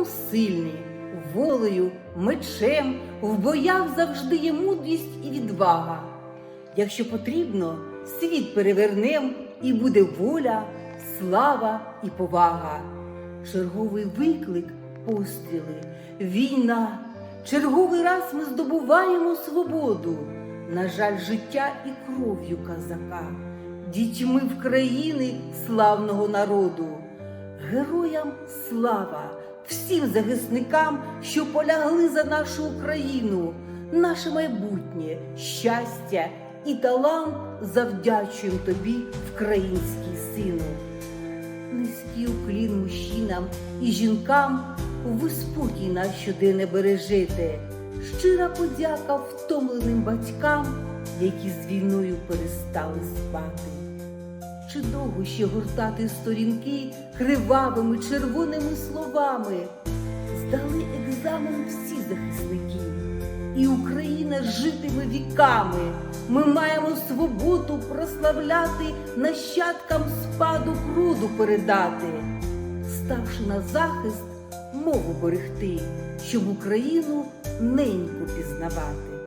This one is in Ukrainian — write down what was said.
духом сильні, волею, мечем, в боях завжди є мудрість і відвага. Якщо потрібно, світ перевернем, і буде воля, слава і повага. Черговий виклик, постріли, війна. Черговий раз ми здобуваємо свободу. На жаль, життя і кров'ю казака, дітьми в країни славного народу. Героям слава, всім захисникам, що полягли за нашу Україну, наше майбутнє, щастя і талант завдячуємо тобі, український сину. Низький уклін мужчинам і жінкам, ви спокій наш щоденне бережете. Щира подяка втомленим батькам, які з війною перестали спати. Чи довго ще гортати сторінки кривавими червоними словами? Здали екзамен всі захисники, і Україна житиме віками. Ми маємо свободу прославляти, нащадкам спадок роду передати, ставши на захист, мову берегти, щоб Україну неньку пізнавати.